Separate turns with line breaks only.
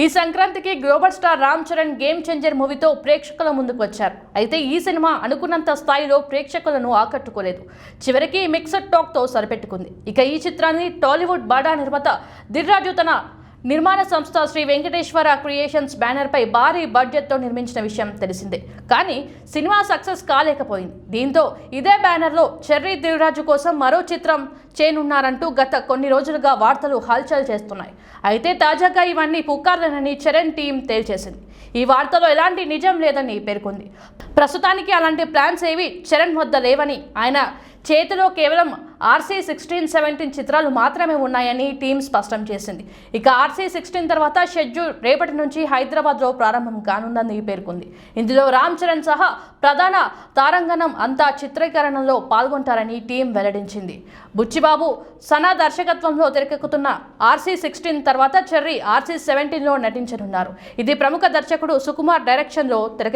ఈ సంక్రాంతికి global star Ram Charan game changer మూవీతో ప్రేక్షకుల ముందుకు వచ్చారు. అయితే ఈ సినిమా అనుకున్నంత స్థాయిలో ప్రేక్షకులను ఆకట్టుకోలేదు. చివరికి మిక్సడ్ టాక్తో సరిపెట్టుకుంది. ఇక ఈ చిత్రాన్ని టాలీవుడ్ బాడా నిర్మాత దిర్రాజు తన నిర్మాణ సంస్థ శ్రీ వెంకటేశ్వర క్రియేషన్స్ బ్యానర్పై భారీ బడ్జెట్తో నిర్మించిన విషయం తెలిసిందే. కానీ సినిమా సక్సెస్ కాలేకపోయింది. దీంతో ఇదే బ్యానర్లో చెర్రీ దిల్రాజు కోసం మరో చిత్రం చేయనున్నారంటూ గత కొన్ని రోజులుగా వార్తలు హల్చల్ చేస్తున్నాయి. అయితే తాజాగా ఇవన్నీ పుకార్లనని చరణ్ టీం తేల్చేసింది. ఈ వార్తలో ఎలాంటి నిజం లేదని పేర్కొంది. ప్రస్తుతానికి అలాంటి ప్లాన్స్ ఏవి చరణ్ వద్ద లేవని ఆయన చేతిలో కేవలం ఆర్సీ సిక్స్టీన్ సెవెంటీన్ చిత్రాలు మాత్రమే ఉన్నాయని టీం స్పష్టం చేసింది. ఇక ఆర్సీ సిక్స్టీన్ తర్వాత షెడ్యూల్ రేపటి నుంచి హైదరాబాద్లో ప్రారంభం కానుందని పేర్కొంది. ఇందులో రామ్ చరణ్ సహా ప్రధాన తారంగణం అంతా చిత్రీకరణలో పాల్గొంటారని టీం వెల్లడించింది. బుచ్చిబాబు సనా దర్శకత్వంలో తెరకెక్కుతున్న ఆర్సీ సిక్స్టీన్ తర్వాత చెర్రీ ఆర్సీ సెవెంటీన్లో నటించనున్నారు. ఇది ప్రముఖ దర్శకుడు సుకుమార్ డైరెక్షన్లో తెరకె